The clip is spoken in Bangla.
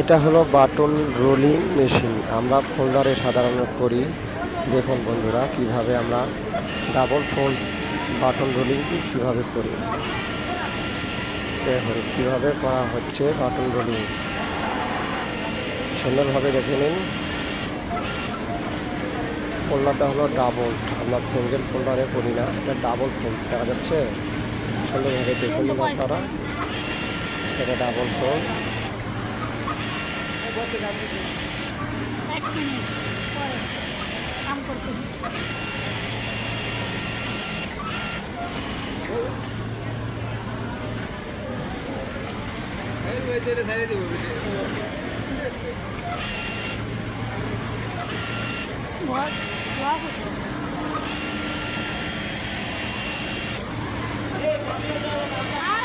এটা হলো বাটন রোলিং মেশিন। আমরা ফোল্ডারে সাধারণত করি। দেখুন বন্ধুরা, কীভাবে আমরা ডাবল ফোল্ড বাটন রোলিং কীভাবে করি। দেখুন, কীভাবে করা হচ্ছে বাটন রোলিং। সুন্দরভাবে দেখে নিন। ফোল্ডারটা হলো ডাবল। আমরা সিঙ্গেল ফোল্ডারে করি না, এটা ডাবল ফোল্ড। দেখা যাচ্ছে? সুন্দরভাবে দেখে নিন আপনারা। এটা ডাবল ফোল্ড। এক মিনিট পরে কাম করতে ভয় ভয় আরে